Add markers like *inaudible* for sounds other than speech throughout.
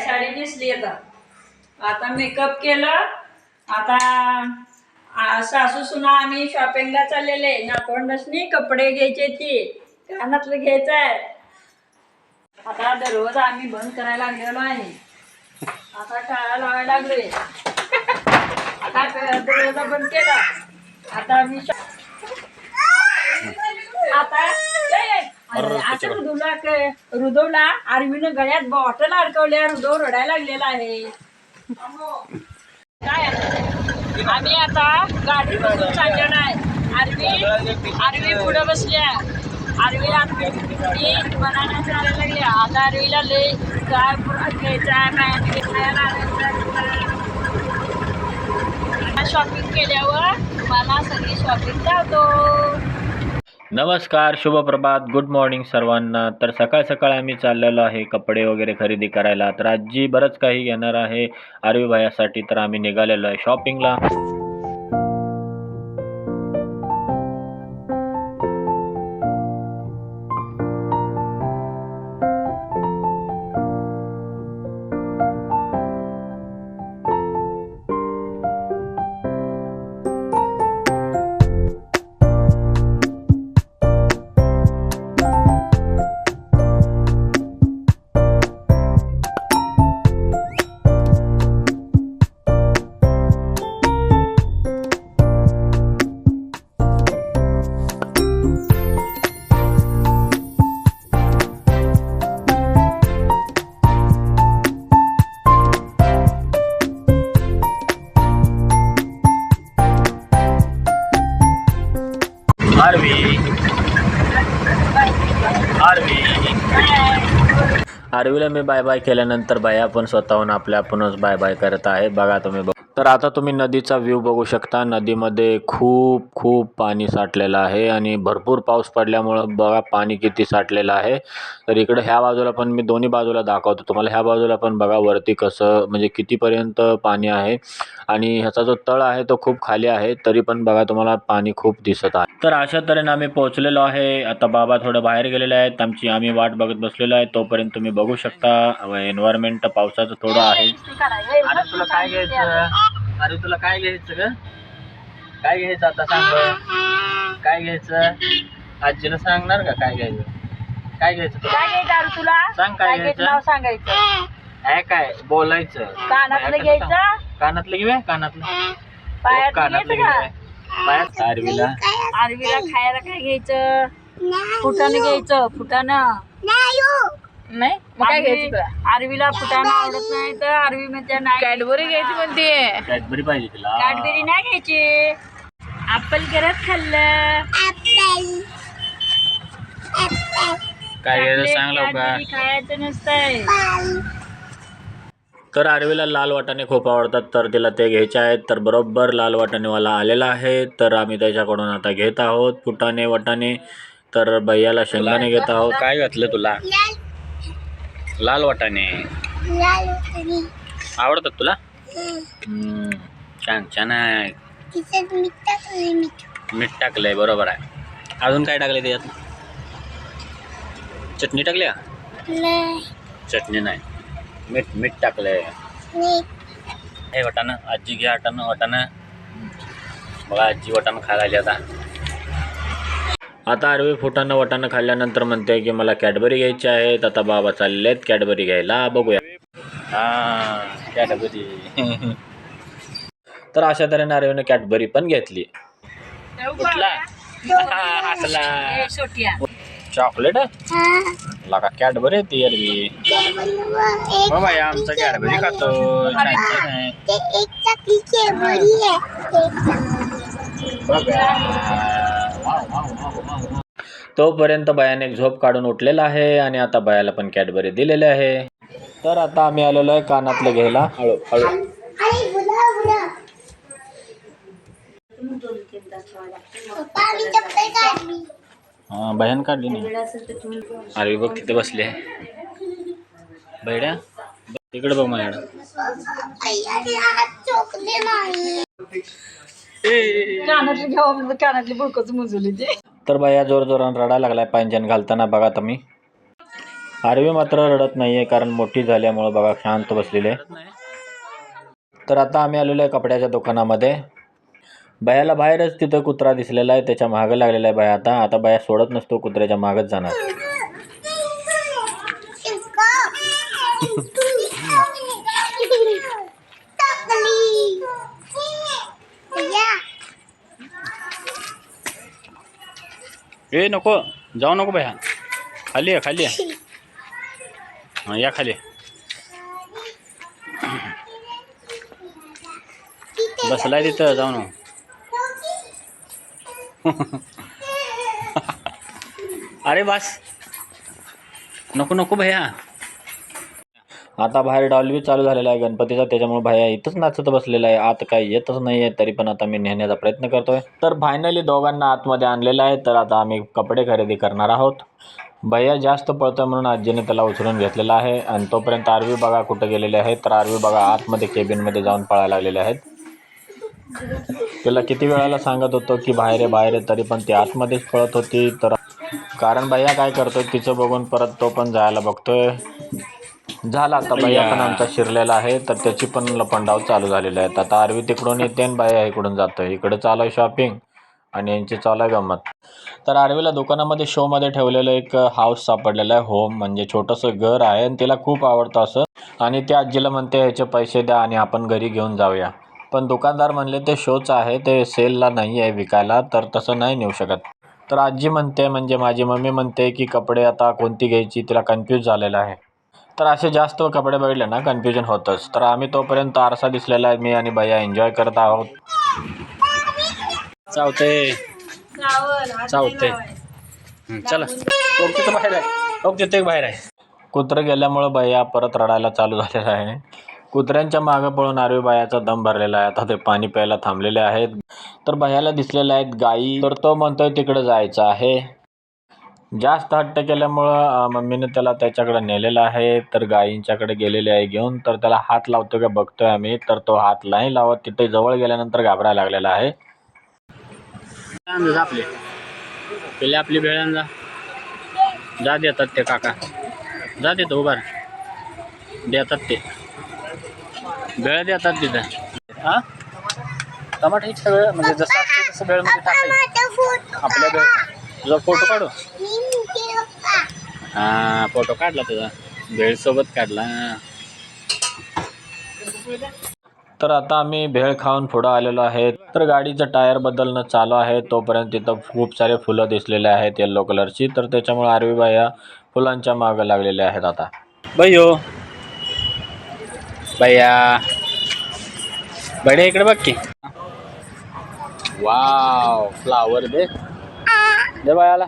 साडी नेसली आता आता मेकअप केलं. आता सासू सुना आम्ही शॉपिंगला चाललेले. नातवंडसनी कपडे घ्यायचे ती. कानातलं घ्यायचं आहे आता दररोज आम्ही बंद करायला लागलेलो आहे. आता टाळा लावायला लागलोय. आता दरवाजा बंद केला. आता आम्ही शॉ- आता ए, ए, अरे, असं रुदवला क- रुदवला आरवीनं गळ्यात बॉटल अडकवल्या रुदव रडायला लागलेला आहे. काय? आम्ही आता गाडी बसून चाललेलो आहे. आरवी आरवी पुढे बसल्या. आरवी आरवी मनाने चालायला लागल्या आता आरवीला लय काय घ्यायचं आहे काय खायला शॉपिंग केल्यावर मला सगळी शॉपिंग जातो. नमस्कार शुभ प्रभात गुड मॉर्निंग सर्वांना. तर सकाळ सकाळ आम्ही चाललेलो आहे कपडे वगैरे खरेदी करायला. तर आजी बरंच काही घेणार आहे आरवी भायासाठी तर आम्ही निघालेलो आहे शॉपिंगला आरवीला मी बाय बाय केल्यानंतर बाया पण स्वतःहून आपल्या आपणच बाय बाय करत आहे. बघा तुम्ही बघ. तर आता तुम्ही नदीचा व्ह्यू बघू शकता नदीमध्ये खूप खूप पाणी साठलेलं आहे आणि भरपूर पाऊस पडल्यामुळं बघा पाणी किती साठलेलं आहे तर इकडं ह्या बाजूला पण मी दोन्ही बाजूला दाखवतो तुम्हाला ह्या बाजूला पण बघा वरती कसं म्हणजे कितीपर्यंत पाणी आहे आणि ह्याचा जो तळ आहे तो खूप खाली आहे तरी पण बघा तुम्हाला पाणी खूप दिसत आहे तर अशा तऱ्हेने आम्ही पोहोचलेलो आहे आता बाबा थोडं बाहेर गेलेले आहेत आमची आम्ही वाट बघत बसलेलो आहे तोपर्यंत तुम्ही बघू शकता एन्व्हायरमेंट पावसाचं थोडं आहे तुला काय घ्यायचं अरे तुला काय घ्यायचं ग? काय घ्यायचं आता सांग. काय घ्यायचं? आजीला सांगणार का काय घ्यायचं? काय घ्यायचं तुला? काय घ्यायचं अरे तुला? सांग काय घ्यायचं? नाव सांगायचं. काय काय? बोलायचं. कानातलं कसं घ्यायचं? कानातलं घेऊया कानातलं. पायात कानातलं घ्यायचं घेऊया का? पायात? आरवीला. आरवीला खायला काय घ्यायचं? फुटाणं घ्यायचं फुटाणं नाही? मग काय घ्यायचं तुला? आरवीला फुटाणं आवडत नाही तर आरवी म्हणते नाही. कॅडबरी घ्यायची म्हणते. कॅडबरी पाहिजे तिला. कॅडबेरी नाही घ्यायची. ऍपल करत खाल्लं. काय घ्यायचं चॉकलेट सांग लवकर. कॅडबेरी खायचं नसतंय. तर आरवीला लाल वाटाणे खूप आवडतात तर तिला ते घ्यायचे आहेत. तर बरोबर लाल वाटाणेवाला आलेला आहे. तर आम्ही त्याच्याकडून आता घेत आहोत फुटाणे वाटाणे. तर भैयाला शेंगदाणे घेत आहोत. काय घातलं तुला? लाल वाटाणे. आवडतात तुला? छान छान आहे. मीठ टाकलंय बरोबर आहे. अजून काय टाकलंय त्याच्यात? चटणी टाकली का? चटणी नाही. मीठ मीठ टाकलंय. हे वटाणं आजी घ्या वाटाणं वाटाणं. बघा आजी वाटाणं खायला आली आता. आता आरवी फुटानं वटानं खाल्ल्यानंतर म्हणते की मला कॅडबरी घ्यायची आहेत आता बाबा चालले आहेत कॅडबरी घ्यायला. बघूया. हां कॅडबरी. तर अशा तऱ्हेने आरवीनं कॅडबरी पण घेतली. कुठला? हा, हसला चॉकलेट लगा कॅडबरी आहे ती अरवी हो बाई आमचं कॅडबरी खातो. छान आहे. बघा. Wow, wow, wow, wow. तोपर्यंत बयाने एक झोप काढून उठलेला आहे आणि आता बयाला पण कॅडबरी दिलेले आहे. तर आता आम्ही आलेलो आहे कानातलं घ्यायला. हळू हळू. हा बयान काढली नाही. अरे बघ तिथे बसले बैड्या तिकडे बघ माझ्याकडं. कानातली घ्यावं कानातली बुळकच मुजवली ते तर बाया जोरजोरानं रडायला लागलाय पायंजन घालताना. बघा तुम्ही. आरवी मात्र रडत नाही आहे कारण मोठी झाल्यामुळं बघा शांत बसलेली. आहे तर आता आम्ही आलेलो आहे कपड्याच्या दुकानामध्ये. बयाला बाहेरच तिथं कुत्रा दिसलेला आहे त्याच्या मागं लागलेला आहे बाया आता आता बाया सोडत नसतो कुत्र्याच्या मागच जाणार. *laughs* ए नको. जाऊ नको भैया खाली आहे खाली आहे हां या खाली. बसलाय तिथं जाऊ नको *laughs* अरे बस. नको नको भैया आता बाहेर डॉल्बी चालू झालेला आहे गणपतीचा त्याच्यामुळे भाया इथंच नाचत बसलेला आहे. आत काही येतच नाही आहे तरी पण आता मी नेण्याचा प्रयत्न करतोय. तर फायनली दोघांना आतमध्ये आणलेलं आहे तर आता आम्ही कपडे खरेदी करणार आहोत. भैया जास्त पळतोय म्हणून आजीने त्याला उचलून घेतलेला आहे. आणि तोपर्यंत आरवी बघा कुठं गेलेले आहेत. तर आरवी बघा आतमध्ये केबिनमध्ये जाऊन पळायला लागलेले आहेत. तिला किती वेळाला सांगत होतो की बाहेर आहे बाहेर आहे तरी पण ती आतमध्येच पळत होती. तर कारण भैया काय करतोय तिचं बघून परत तो पण जायला बघतोय. झाला आता भैया पण आमचा शिरलेला आहे तर त्याची पण लपंडाव चालू झालेले आहेत. आता आरवी तिकडून येते आणि बाया इकडून जातोय इकडे चालू आहे शॉपिंग आणि यांची चालू आहे गंमत. तर आरवीला दुकानामध्ये शोमध्ये ठेवलेलं एक हाऊस सापडलेलं आहे होम म्हणजे छोटंसं घर आहे आणि तिला खूप आवडतं असं. आणि त्या आजीला म्हणते ह्याचे पैसे द्या आणि आपण घरी घेऊन जाऊया. पण दुकानदार म्हणले ते शोचं आहे ते सेलला नाही आहे विकायला तर तसं नाही नेऊ शकत. तर आजी म्हणते म्हणजे माझी मम्मी म्हणते की कपडे आता कोणती घ्यायची तिला कन्फ्यूज झालेलं आहे. तर असे जास्त कपडे बघितले ना कन्फ्युजन होतंच. तर आम्ही तोपर्यंत आरसा दिसलेला आहे मी आणि भैया एन्जॉय करत आहोत. चावते. चावते. चला. ओके बाहेर आहे. ओके ते बाहेर आहे. कुत्रं गेल्यामुळं भैया परत रडायला चालू झालेला आहे. कुत्र्यांच्या मागं पळून आरवी बायाचा दम भरलेला आहे. आता ते पाणी प्यायला थांबलेले आहेत. तर भयाला दिसलेले आहेत गायी तर तो म्हणतोय तिकडे जायचं आहे. जास्त हट्ट केल्यामुळं मम्मीनं मम्मीने त्याला त्याच्याकडे नेलेलं आहे. तर गायींच्याकडे गेलेले आहे घेऊन. तर त्याला हात लावतो का बघतोय आम्ही. तर तो हात नाही लावत. तिथे जवळ गेल्यानंतर घाबरायला लागलेला आहे. आपले. पहिले आपली भेळ जा जा देतात ते काका. जा देतो उभार देतात ते. भेळ देतात तिथं. हां? टमाटर हे सगळं म्हणजे जसं असतं तसं भेळमध्ये टाकायचं. आपल्या भेळ तुझा फोटो काढू. हां फोटो काढला तुझा. भेळसोबत काढला. तर आता आम्ही भेळ खाऊन पुढं आलेलो आहे तर गाडीचं टायर बदलणं चालू आहे. तोपर्यंत तिथं खूप सारे फुलं दिसलेले आहेत येल्लो कलरची तर त्याच्यामुळे आरवी बाया फुलांच्या मागं लागलेल्या आहेत आता. भैयो. भैया. बडे इकडे बघ की. वाव फ्लावर दे. बायाला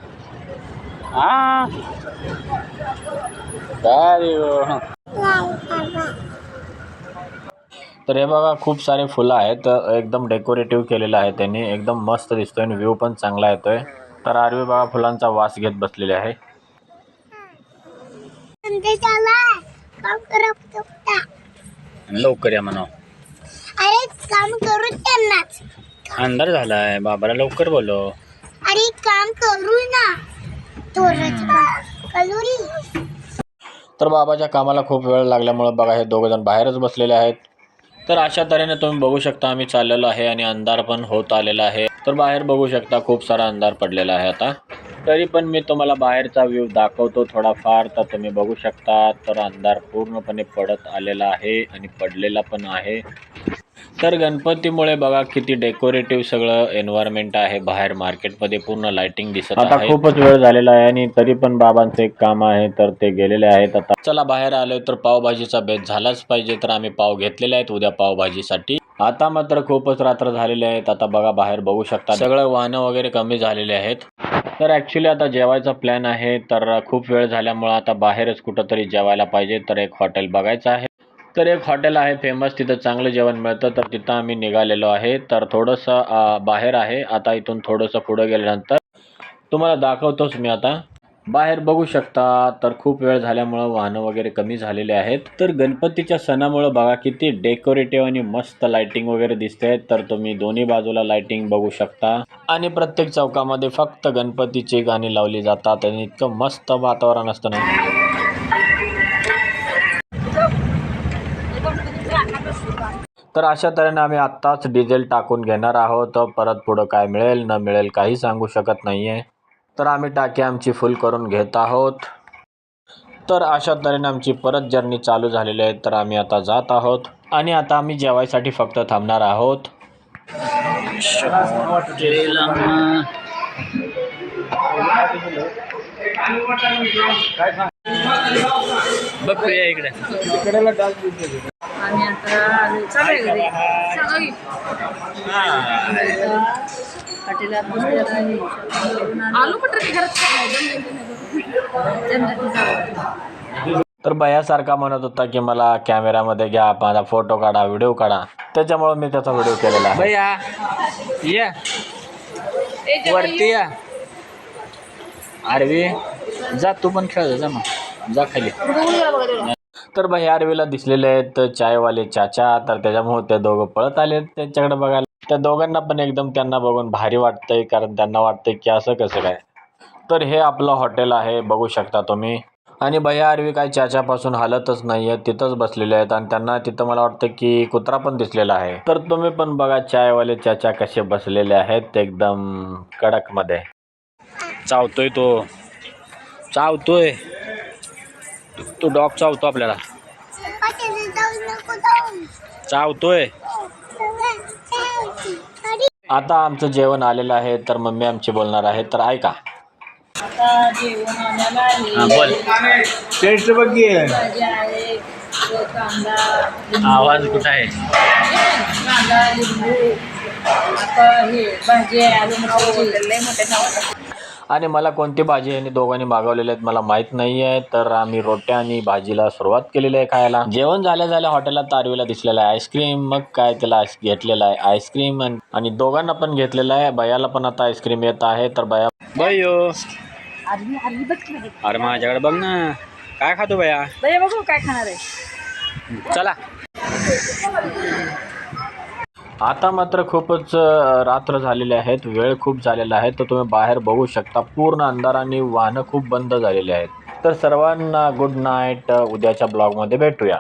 हा. good. तर हे बघा खूप सारे फुलं आहेत. एकदम डेकोरेटिव्ह केलेलं आहे त्यांनी. एकदम मस्त दिसतोय आणि व्ह्यू पण चांगला येतोय. तर आरवी बघा फुलांचा वास घेत बसलेले आहे. लवकर या म्हणा अरे काम करू त्यांनाच. अंधार झालाय. बाबाला लवकर बोलो अरे काम करू ना. तर बाबाच्या कामाला खूप वेळ लागल्यामुळं बघा हे दोघं जण बाहेरच बसलेले आहेत. तर अशा तऱ्हेने तुम्ही बघू शकता आम्ही चाललेलो आहे आणि अंधार पण होत आलेला आहे. तर बाहेर बघू शकता खूप सारा अंधार पडलेला आहे आता. तरी पण मी तुम्हाला बाहेरचा व्ह्यू दाखवतो थोडाफार तर तुम्ही बघू शकता तर अंधार पूर्णपणे पडत आलेला आहे आणि पडलेला पण आहे. तर गणपतीमुळे बघा किती डेकोरेटिव्ह सगळं एन्व्हायरमेंट आहे. बाहेर मार्केटमध्ये पूर्ण लाइटिंग दिसत आता खूपच वेळ झालेला आहे आणि तरी पण बाबांचं एक काम आहे तर ते गेलेले आहेत. आता चला बाहेर आलोय तर पावभाजीचा बेत झालाच पाहिजे तर आम्ही पाव घेतलेले आहेत उद्या पावभाजीसाठी. आता मात्र खूपच रात्र झालेले आहेत. आता बघा बाहेर बघू शकता. सगळं वाहनं वगैरे कमी झालेले आहेत. तर ॲक्च्युली आता जेवायचा प्लॅन आहे तर खूप वेळ झाल्यामुळं आता बाहेरच कुठंतरी जेवायला पाहिजे तर एक हॉटेल बघायचं आहे. तर एक हॉटेल आहे फेमस तिथं चांगलं जेवण मिळतं. तर तिथं आम्ही निघालेलो आहे. तर थोडंसं बाहेर आहे. आता इथून थोडंसं पुढं गेल्यानंतर तुम्हाला दाखवतोच मी आता. बाहेर बघू शकता. तर खूप वेळ झाल्यामुळं वाहनं वगैरे कमी झालेले आहेत. तर गणपतीच्या सणामुळं बघा किती डेकोरेटिव्ह आणि मस्त लाइटिंग वगैरे दिसते तर तुम्ही दोन्ही बाजूला लाइटिंग बघू शकता. आणि प्रत्येक चौकामध्ये फक्त गणपतीची गाणी लावली जातात. आणि इतकं मस्त वातावरण असतं ना. तर अशा तऱ्हेने आम्ही आत्ताच डिझेल टाकून घेणार आहोत. परत पुढं काय मिळेल न मिळेल काही सांगू शकत नाही आहे तर आम्ही टाकी आमची फुल करून घेत आहोत. तर अशा तऱ्हेने आमची परत जर्नी चालू झालेली आहे. तर आम्ही आता जात आहोत. आणि आता आम्ही जेवायसाठी फक्त थांबणार आहोत. बघ प्रिया इकडे. आलो-. तर भैयासारखा म्हणत होता की मला कॅमेऱ्यामध्ये घ्या माझा फोटो काढा व्हिडिओ काढा. त्याच्यामुळे मी त्याचा व्हिडिओ केलेला आहे. भैया या. वरती या. आरवी जा तू पण खेळ जा मग. जा खाली. तर भैया आरवीला दिसलेले आहेत चायवाले चाचा तर त्याच्यामुळे ते दोघं पळत आले त्यांच्याकडे बघायला. त्या दोघांना पण एकदम त्यांना बघून भारी वाटतंय कारण त्यांना वाटतंय की असं कसं काय. तर हे आपलं हॉटेल आहे बघू शकता तुम्ही. आणि भैया आरवी काय चाच्यापासून हालतच नाही आहेत तिथंच बसलेले आहेत आणि त्यांना तिथं मला वाटतं की कुत्रा पण दिसलेला आहे. तर तुम्ही पण बघा चायवाले चाचा कसे बसलेले आहेत एकदम कडकमध्ये. चावतोय तो. चावतोय. तो डॉग चावतो आपल्याला. चावतोय. आता आमचं जेवण आलेलं आहे तर मम्मी आमची बोलणार आहे तर ऐका. हा, बोल. टेस्ट बघी आवाज कुठं आहे? हे भाजी आणि मला कोणती भाजी यांनी दोघांनी मागवलेली आहेत मला माहीत नाही आहे तर आम्ही रोट्या आणि भाजीला सुरुवात केलेली आहे खायला. जेवण झाल्या झाल्या हॉटेलात तारवीला दिसलेलं आहे आईस्क्रीम मग काय त्याला घेतलेलं आहे आईस्क्रीम आणि- आणि दोघांना पण घेतलेलं आहे. बयाला पण आता आईस्क्रीम येत आहे तर बया बयो अरे माझ्याकडे बघ ना. काय खातो बया बघू काय खाणार आहे. चला. आता मात्र खूपच रात्र झालेले आहेत. वेळ खूप झालेला आहे. तर तुम्ही बाहेर बघू शकता. पूर्ण अंधाराने वाहनं खूप बंद झालेली आहेत. तर सर्वांना गुड नाईट उद्याच्या ब्लॉगमध्ये भेटूया.